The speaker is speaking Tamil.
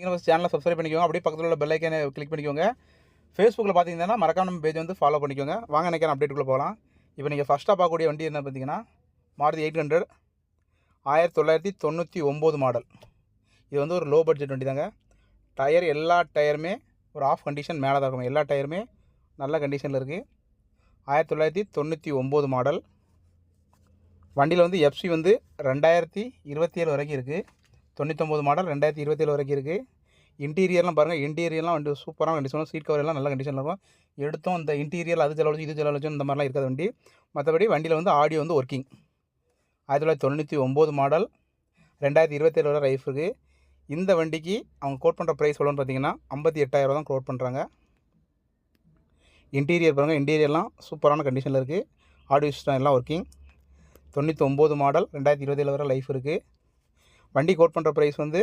நீங்கள் சேனலை சப்ஸ்கிரைப் பண்ணிக்கோங்க. அப்படியே பக்கத்தில் உள்ள பெல் ஐக்கனை கிளிக் பண்ணிக்கோங்க. ஃபேஸ்புக்கில் பார்த்தீங்கன்னா மறக்காம நம்ம பேஜ் வந்து ஃபாலோ பண்ணிக்கோங்க. வாங்க நினைக்கிறேன் அப்டேட்டுக்குள்ளே போகலாம் இப்போ நீங்கள் ஃபஸ்ட்டாக பார்க்கக்கூடிய வண்டி என்ன பார்த்தீங்கன்னா மாருதி எயிட் ஹண்ட்ரட் ஆயிரத்தி தொள்ளாயிரத்தி தொண்ணூற்றி ஒம்பது மாடல் இது வந்து ஒரு லோ பட்ஜெட் வண்டி தாங்க டயர் எல்லா டயருமே ஒரு ஆஃப் கண்டிஷன் மேலே தான் இருக்கும். எல்லா டயருமே நல்ல கண்டிஷனில் இருக்குது ஆயிரத்தி தொள்ளாயிரத்தி தொண்ணூற்றி ஒம்பது மாடல் வண்டியில் வந்து எஃப்சி வந்து ரெண்டாயிரத்தி இருபத்தி ஏழு வரைக்கும் இருக்குது தொண்ணூத்தொம்பது மாடல் ரெண்டாயிரத்தி இருபத்தேழு வரைக்கும் இருக்குது இன்டீரியர்லாம் பாருங்கள் இன்டீரியர்லாம் வண்டி சூப்பரான கண்டிஷன் சீட் கவர் எல்லாம் நல்ல கண்டிஷனில் இருக்கும். எடுத்தும் இந்த இன்டீரியர் அது செலவழிச்சு இது செலவழிச்சு இந்த மாதிரிலாம் இருக்காது வண்டி. மற்றபடி வண்டியில் வந்து ஆடியோ வந்து ஒர்க்கிங் ஆயிரத்தி தொள்ளாயிரத்தி தொண்ணூற்றி ஒம்பது மாடல் ரெண்டாயிரத்தி இருபத்தேழு வரை லைஃப் இருக்குது இந்த வண்டிக்கு அவங்க கோட் பண்ணுற ப்ரைஸ் எவ்வளோன்னு பார்த்தீங்கன்னா ஐம்பத்தி எட்டாயிரம் தான் கோட் பண்ணுறாங்க இன்டீரியர் பாருங்கள் இன்டீரியர்லாம் சூப்பரான கண்டிஷனில் இருக்குது ஆடியோ சிஸ்டம் எல்லாம் ஒர்க்கிங் தொண்ணூற்றி ஒம்பது மாடல் ரெண்டாயிரத்தி இருபத்தேழு வரை லைஃப் இருக்குது வண்டி கோட் பண்ணுற ப்ரைஸ் வந்து